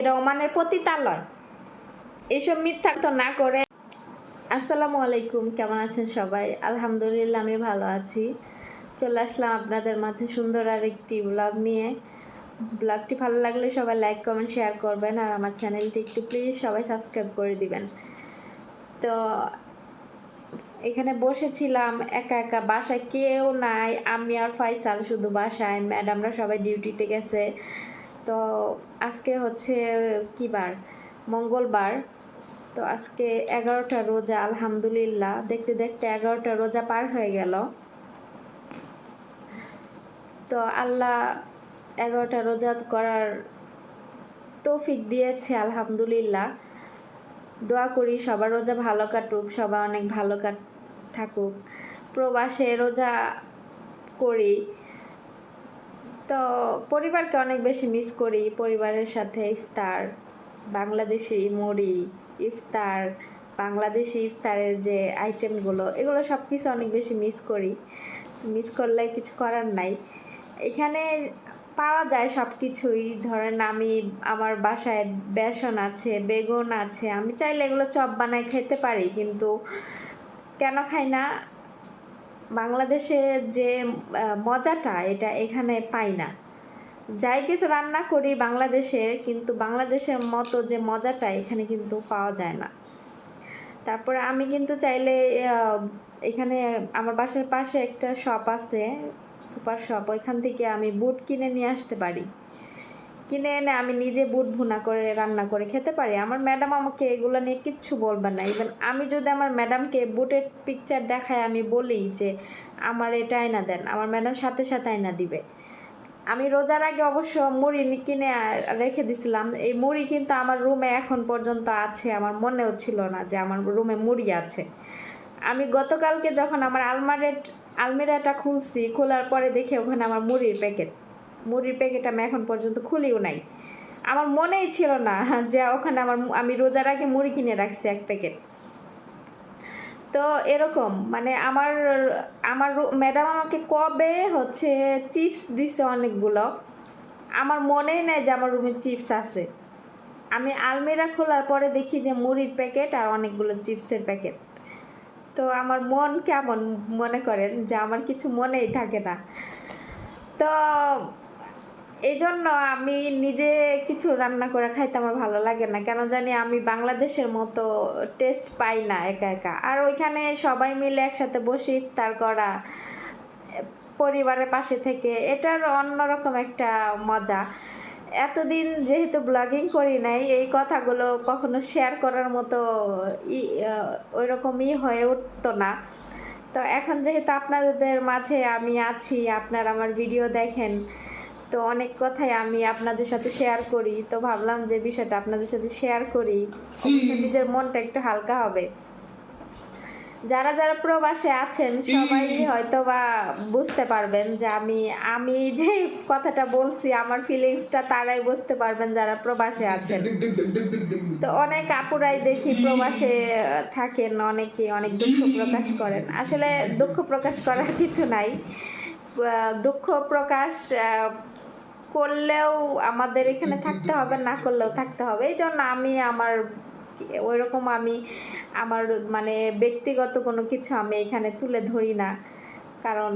এটা ওমানের পতিতালয়। এসব মিথ্যা তো না করে। আসসালামু আলাইকুম, কেমন আছেন সবাই? আলহামদুলিল্লাহ, আমি ভালো আছি। চলে আসলাম আপনাদের মাঝে সুন্দর আর একটি ব্লগ নিয়ে। ব্লগটি ভালো লাগলে সবাই লাইক কমেন্ট শেয়ার করবেন আর আমার চ্যানেলটি একটু প্লিজ সবাই সাবস্ক্রাইব করে দিবেন। তো এখানে বসেছিলাম, একা একা বাসায় কেউ নাই, আমি আর ফাইসাল শুধু বাসায়। ম্যাডামরা সবাই ডিউটিতে গেছে। তো আজকে হচ্ছে কি বার? মঙ্গলবার। তো আজকে এগারোটা রোজা, আলহামদুলিল্লাহ। দেখতে দেখতে এগারোটা রোজা পার হয়ে গেল। তো আল্লাহ এগারোটা রোজা করার তৌফিক দিয়েছে, আলহামদুলিল্লাহ। দোয়া করি সবার রোজা ভালো কাটুক, সবাই অনেক ভালো কাট, থাকুক। প্রবাসে রোজা করি। তো পরিবারকে অনেক বেশি মিস করি। পরিবারের সাথে ইফতার, বাংলাদেশি মুড়ি, ইফতার, বাংলাদেশি ইফতারের যে আইটেমগুলো এগুলো সব কিছু অনেক বেশি মিস করি। মিস করলে কিছু করার নাই। এখানে পাওয়া যায় সব কিছুই ধরেন আমি, আমার বাসায় বেসন আছে, বেগুন আছে। আমি চাইলে এগুলো চপ বানায় খেতে পারি, কিন্তু কেন খাই না? বাংলাদেশে যে মজাটা এটা এখানে পাই না। যাই কিছু রান্না করি বাংলাদেশের, কিন্তু বাংলাদেশের মতো যে মজাটা এখানে কিন্তু পাওয়া যায় না। তারপরে আমি কিন্তু চাইলে এখানে আমার বাসার পাশে একটা শপ আছে সুপার শপ ওইখান থেকে আমি বুট কিনে নিয়ে আসতে পারি। কিনে এনে আমি নিজে বুট ভুনা করে রান্না করে খেতে পারি। আমার ম্যাডাম আমাকে এগুলো নিয়ে কিচ্ছু বলবে না। ইভেন আমি যদি আমার ম্যাডামকে বুটের পিকচার দেখায় আমি বলি যে, আমার এটা আয়না দেন। আমার ম্যাডাম সাথে সাথে আয়না দিবে। আমি রোজার আগে অবশ্য মুড়ি কিনে রেখে দিছিলাম। এই মুড়ি কিন্তু আমার রুমে এখন পর্যন্ত আছে। আমার মনেও ছিল না যে আমার রুমে মুড়ি আছে। আমি গতকালকে যখন আমার আলমারের, আলমিরাটা খুলছি, খোলার পরে দেখে ওখানে আমার মুড়ির প্যাকেট। মুড়ির প্যাকেট আমি এখন পর্যন্ত খুলিও নাই। আমার মনেই ছিল না যে ওখানে আমার আমি রোজার আগে মুড়ি কিনে রাখছি এক প্যাকেট। তো এরকম মানে আমার আমার ম্যাডাম আমাকে কবে হচ্ছে চিপস দিছে অনেকগুলো। আমার মনেই নেই যে আমার রুমে চিপস আছে। আমি আলমিরা খোলার পরে দেখি যে মুড়ির প্যাকেট আর অনেকগুলো চিপসের প্যাকেট। তো আমার মন কেমন মনে করেন যে আমার কিছু মনেই থাকে না। তো এই জন্য আমি নিজে কিছু রান্না করে খাইতে আমার ভালো লাগে না। কেন জানি আমি বাংলাদেশের মতো টেস্ট পাই না একা একা। আর ওইখানে সবাই মিলে একসাথে বসে ইফতার করা, পরিবারের পাশে থেকে, এটার অন্যরকম একটা মজা। এতদিন যেহেতু ব্লগিং করি নাই, এই কথাগুলো কখনো শেয়ার করার মতো ই ওই রকমই হয়ে উঠতো না। তো এখন যেহেতু আপনাদের মাঝে আমি আছি, আপনারা আমার ভিডিও দেখেন তো অনেক কথাই আমি আপনাদের সাথে শেয়ার করি। তো ভাবলাম যে বিষয়টা আপনাদের সাথে শেয়ার করি। নিজের মনটা একটু হালকা হবে। যারা যারা প্রবাসে আছেন, সবাই হয়তো বা বুঝতে পারবেন যে আমি আমি যে কথাটা বলছি, আমার ফিলিংসটা তারাই বুঝতে পারবেন যারা প্রবাসে আছেন। তো অনেক আপুরাই দেখি প্রবাসে থাকেন, অনেকে অনেক দুঃখ প্রকাশ করেন। আসলে দুঃখ প্রকাশ করার কিছু নাই। দুঃখ প্রকাশ করলেও আমাদের এখানে থাকতে হবে, না করলেও থাকতে হবে। এই জন্য আমি আমার ওই রকম আমি আমার মানে ব্যক্তিগত কোনো কিছু আমি এখানে তুলে ধরি না। কারণ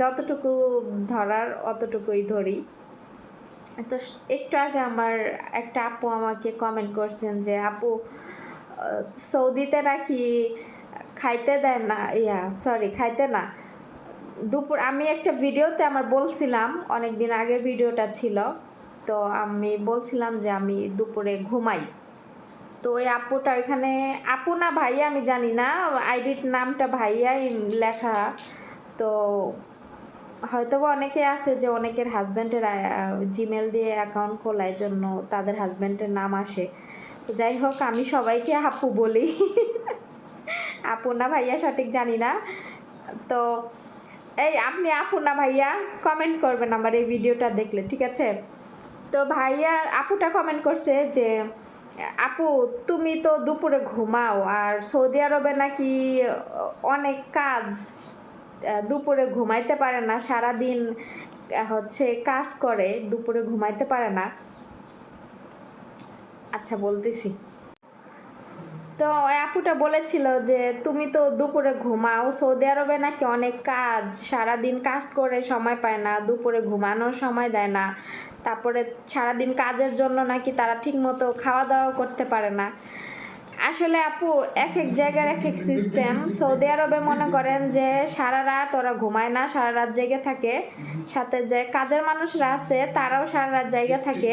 যতটুকু ধরার অতটুকুই ধরি। তো একটু আগে আমার একটা আপু আমাকে কমেন্ট করছেন যে, আপু সৌদিতে নাকি খাইতে দেয় না, ইয়া সরি খাইতে না। দুপুর, আমি একটা ভিডিওতে আমার বলছিলাম অনেক দিন আগের ভিডিওটা ছিল, তো আমি বলছিলাম যে আমি দুপুরে ঘুমাই। তো ওই আপুটা ওইখানে, আপু না ভাইয়া আমি জানি না, আইডির নামটা ভাইয়াই লেখা, তো হয়তো অনেকে আছে যে অনেকের হাজব্যান্ডের জিমেল দিয়ে অ্যাকাউন্ট খোলার জন্য তাদের হাজব্যান্ডের নাম আসে। তো যাই হোক, আমি সবাইকে আপু বলি। আপু না ভাইয়া সঠিক জানি না। তো এই আপনি আপু না ভাইয়া কমেন্ট করবেন আমার এই ভিডিওটা দেখলে ঠিক আছে? তো ভাইয়া আপুটা কমেন্ট করছে যে আপু তুমি তো দুপুরে ঘুমাও আর সৌদি আরবে নাকি অনেক কাজ দুপুরে ঘুমাইতে পারে না সারাদিন আহ, হচ্ছে কাজ করে দুপুরে ঘুমাইতে পারে না। আচ্ছা বলতেছি। তো আপুটা বলেছিল যে, তুমি তো দুপুরে ঘুমাও, সৌদি আরবে নাকি অনেক কাজ? সারাদিন কাজ করে সময় পায় না, দুপুরে ঘুমানোর সময় দেয় না। তারপরে সারাদিন কাজের জন্য নাকি তারা ঠিকমতো খাওয়া দাওয়া করতে পারে না। আসলে আপু এক এক জায়গার এক এক সিস্টেম। সৌদি আরবে মনে করেন যে, সারা রাত ওরা ঘুমায় না, সারা রাত জেগে থাকে। সাথে যে কাজের মানুষরা আছে, তারাও সারা রাত জায়গা থাকে।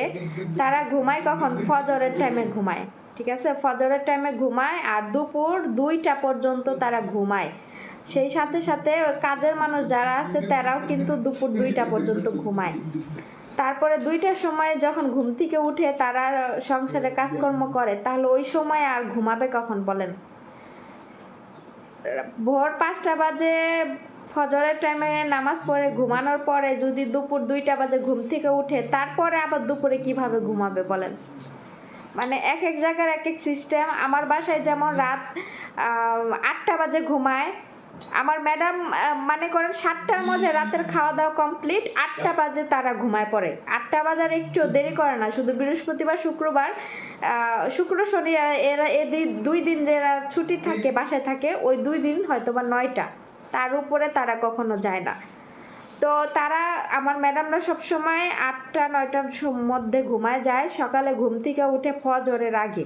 তারা ঘুমায় কখন? ফজরের টাইমে ঘুমায়। ঠিক আছে? ফজরের টাইমে ঘুমায় আর দুপুর দুইটা পর্যন্ত তারা ঘুমায়। সেই সাথে সাথে কাজের মানুষ যারা আছে, তারাও কিন্তু দুপুর দুইটা পর্যন্ত ঘুমায়। তারপরে দুইটার সময় যখন ঘুম থেকে উঠে তারা সংসারে কাজকর্ম করে, তাহলে ওই সময় আর ঘুমাবে কখন বলেন? ভোর পাঁচটা বাজে, ফজরের টাইমে নামাজ পড়ে ঘুমানোর পরে যদি দুপুর দুইটা বাজে ঘুম থেকে উঠে, তারপরে আবার দুপুরে কীভাবে ঘুমাবে বলেন? মানে এক এক জায়গার এক এক সিস্টেম আমার বাসায় যেমন রাত আটটা বাজে ঘুমায়। আমার ম্যাডাম মানে করেন সাতটার মধ্যে রাতের খাওয়া দাওয়া কমপ্লিট আটটা বাজে তারা ঘুমায় পড়ে। আটটা বাজার একটু দেরি করে না শুধু বৃহস্পতিবার শুক্রবার শুক্র শনি এরা এদিন দুই দিন যে এরা ছুটি থাকে বাসায় থাকে ওই দুই দিন হয়তো বা নয়টা। তার উপরে তারা কখনো যায় না। তো তারা আমার ম্যাডামরা সবসময় আটটা, নয়টার মধ্যে ঘুমায় যায়। সকালে ঘুম থেকে উঠে ফজরের আগে।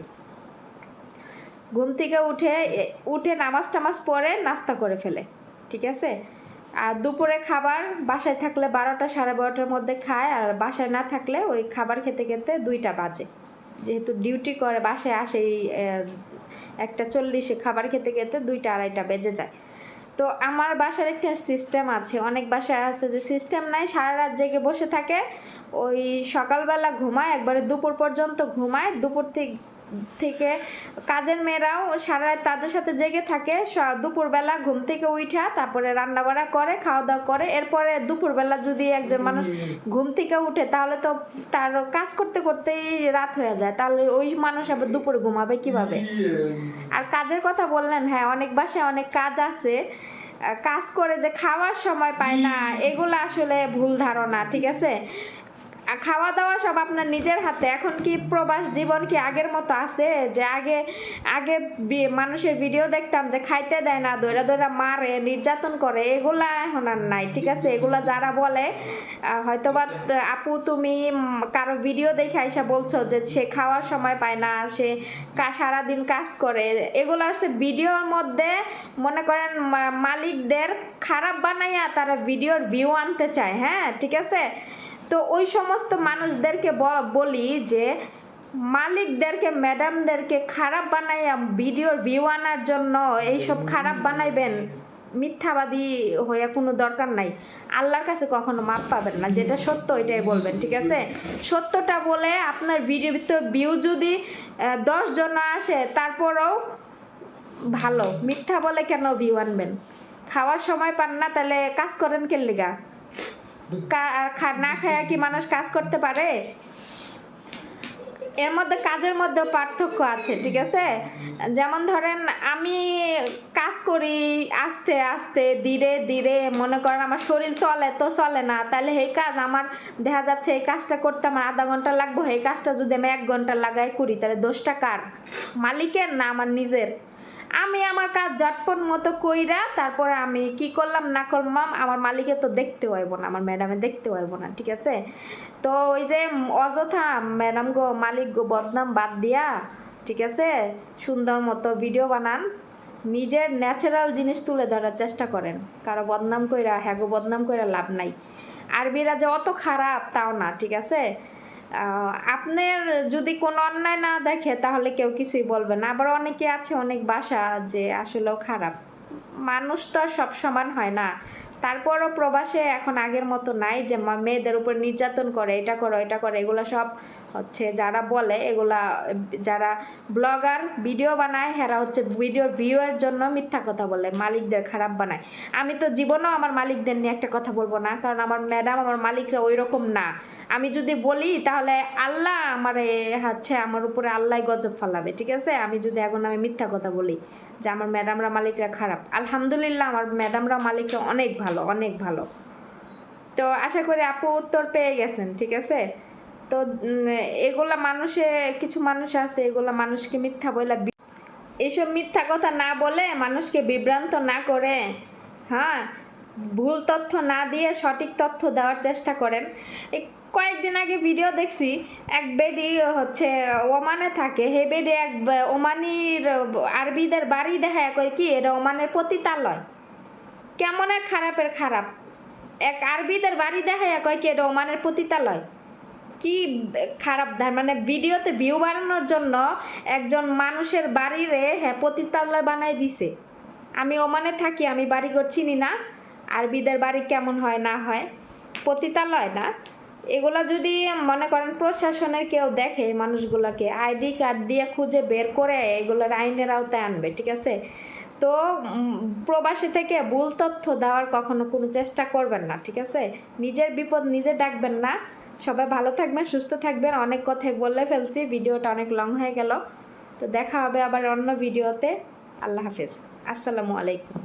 ঘুম থেকে উঠে উঠে নামাজ টামাজ পরে নাস্তা করে ফেলে, ঠিক আছে? আর দুপুরে খাবার বাসায় থাকলে বারোটা সাড়ে বারোটার মধ্যে খায়, আর বাসায় না থাকলে ওই খাবার খেতে খেতে দুইটা বাজে। যেহেতু ডিউটি করে, বাসায় আসে একটা চল্লিশে খাবার খেতে খেতে দুইটা, আড়াইটা বেজে যায়। তো আমার বাসার একটা সিস্টেম আছে। অনেক বাসায় আছে যে সিস্টেম নাই, সারা রাত জেগে বসে থাকে। ওই সকালবেলা ঘুমায়, একবারে দুপুর পর্যন্ত ঘুমায়। দুপুর থেকে থেকে কাজের মেয়েরাও সারা রাত তাদের সাথে জেগে থাকে দুপুরবেলা ঘুম থেকে উঠা তারপরে রান্না বাড়া করে খাওয়া দাওয়া করে এরপরে দুপুরবেলা যদি একজন মানুষ ঘুম থেকে উঠে তাহলে তো তার কাজ করতে করতেই রাত হয়ে যায়। তাহলে ওই মানুষ আবার দুপুরে ঘুমাবে কীভাবে? আর কাজের কথা বললেন হ্যাঁ অনেক বাসায় অনেক কাজ আছে। কাজ করে যে খাওয়ার সময় পায় না এগুলো আসলে ভুল ধারণা ঠিক আছে? খাওয়া দাওয়া সব আপনার নিজের হাতে। এখন কি প্রবাস জীবন কি আগের মতো আছে? যে আগে আগে মানুষের ভিডিও দেখতাম যে খাইতে দেয় না, দৈরা দৈরা মারে, নির্যাতন করে, এগুলা এখন আর নাই, ঠিক আছে? এগুলা যারা বলে হয়তোবা আপু তুমি কারও ভিডিও দেখে আইসা বলছো যে সে খাওয়ার সময় পায় না, সে সারাদিন কাজ করে। এগুলো হচ্ছে ভিডিওর মধ্যে মনে করেন মালিকদের খারাপ বানাইয়া তারা ভিডিওর ভিউ আনতে চায় হ্যাঁ? ঠিক আছে? তো ওই সমস্ত মানুষদেরকে বলি যে, মালিকদেরকে, ম্যাডামদেরকে খারাপ বানাইয়া ভিডিওর ভিউ আনার জন্য এইসব খারাপ বানাইবেন, মিথ্যাবাদী হয়ে কোনো দরকার নাই। আল্লাহর কাছে কখনো মাপ পাবেন না, যেটা সত্য ওইটাই বলবেন, ঠিক আছে? সত্যটা বলে আপনার ভিডিও ভিডিওতে ভিউ যদি দশ জন আসে, তারপরেও ভালো। মিথ্যা বলে কেন ভিউ আনবেন? খাওয়ার সময় পান না, তাহলে কাজ করেন কে লিগা? না খায়া কি মানুষ কাজ করতে পারে? এর মধ্যে কাজের মধ্যে পার্থক্য আছে, ঠিক আছে? যেমন ধরেন আমি কাজ করি আস্তে আস্তে, ধীরে ধীরে, মনে করেন আমার শরীর চলে তো চলে না, তাহলে এই কাজ আমার দেখা যাচ্ছে এই কাজটা করতে আমার আধা ঘণ্টা লাগবো, এই কাজটা যদি আমি এক ঘণ্টা লাগাই করি, তাহলে দোষটা কার? মালিকের না আমার নিজের? আমি আমার কাজ জটপট মতো কইরা তারপরে আমি কি করলাম? না করলাম আমার মালিকে তো দেখতে হইব না, আমার ম্যাডামে দেখতে হইব না, ঠিক আছে? তো ওই যে অযথা ম্যাডাম গো, মালিক গো বদনাম বাদ দিয়া, ঠিক আছে? সুন্দর মতো ভিডিও বানান, নিজের ন্যাচারাল জিনিস তুলে ধরার চেষ্টা করেন। কারও বদনাম কইরা হ্যাগো বদনাম কইরা লাভ নাই। আরবিরা যে অত খারাপ, তাও না, ঠিক আছে? আপনার যদি কোনো অন্যায় না দেখে, তাহলে কেউ কিছুই বলবে না। আবার অনেকে আছে, অনেক বাসা যে আসলেও খারাপ। মানুষ তো আর সব সমান হয় না। তারপরও প্রবাসে এখন আগের মতো নাই যে মেয়েদের উপর নির্যাতন করে, এটা করো এটা করো, এগুলো সব হচ্ছে যারা বলে এগুলা, যারা ব্লগার, ভিডিও বানায়, হেরা হচ্ছে ভিডিওর ভিউয়ের জন্য মিথ্যা কথা বলে, মালিকদের খারাপ বানায়। আমি তো জীবনেও আমার মালিকদের নিয়ে একটা কথা বলব না, কারণ আমার ম্যাডাম, আমার মালিকরা ওই রকম না। আমি যদি বলি, তাহলে আল্লাহ আমার হচ্ছে আমার উপরে আল্লাহ গজব ফালাবে, ঠিক আছে? আমি যদি এখন আমি মিথ্যা কথা বলি যে আমার ম্যাডামরা মালিকরা খারাপ, আলহামদুলিল্লাহ আমার ম্যাডামরা মালিকরা অনেক ভালো অনেক ভালো। তো আশা করি আপু উত্তর পেয়ে গেছেন, ঠিক আছে? তো এগুলা মানুষে, কিছু মানুষ আছে, এগুলা মানুষকে মিথ্যা বলে বি- এইসব মিথ্যা কথা না বলে মানুষকে বিভ্রান্ত না করে। হ্যাঁ ভুল তথ্য না দিয়ে সঠিক তথ্য দেওয়ার চেষ্টা করেন। এই কয়েকদিন আগে ভিডিও দেখছি, এক বেডি হচ্ছে ওমানে থাকে। হে বেডি এক ওমানির আরবিদের বাড়ি দেখা কই কি, এটা ওমানের পতিতালয়। কেমন এক খারাপের খারাপ। এক আরবিদের বাড়ি দেখা কয় কি, এটা ওমানের পতিতালয়। কি খারাপ দেয় মানে ভিডিওতে ভিউ বাড়ানোর জন্য একজন মানুষের বাড়িরে হ্যাঁ পতিতালয় বানাই দিছে। আমি ওমানে থাকি, আমি বাড়ি ঘর চিনি না, আরবিদের বাড়ি কেমন হয়, না হয়। পতিতালয় না। এগুলো যদি মনে করেন প্রশাসনের কেউ দেখে মানুষগুলোকে, আইডি কার্ড দিয়ে খুঁজে বের করে এগুলোর আইনের আওতায় আনবে, ঠিক আছে? তো প্রবাসী থেকে ভুল তথ্য দেওয়ার কখনো কোনো চেষ্টা করবেন না, ঠিক আছে? নিজের বিপদ নিজে ডাকবেন না। সবাই ভালো থাকবেন, সুস্থ থাকবেন। অনেক কথাই বলে ফেলছি, ভিডিওটা অনেক লং হয়ে গেল। তো দেখা হবে আবার অন্য ভিডিওতে। আল্লাহ হাফেজ। আসসালামু আলাইকুম।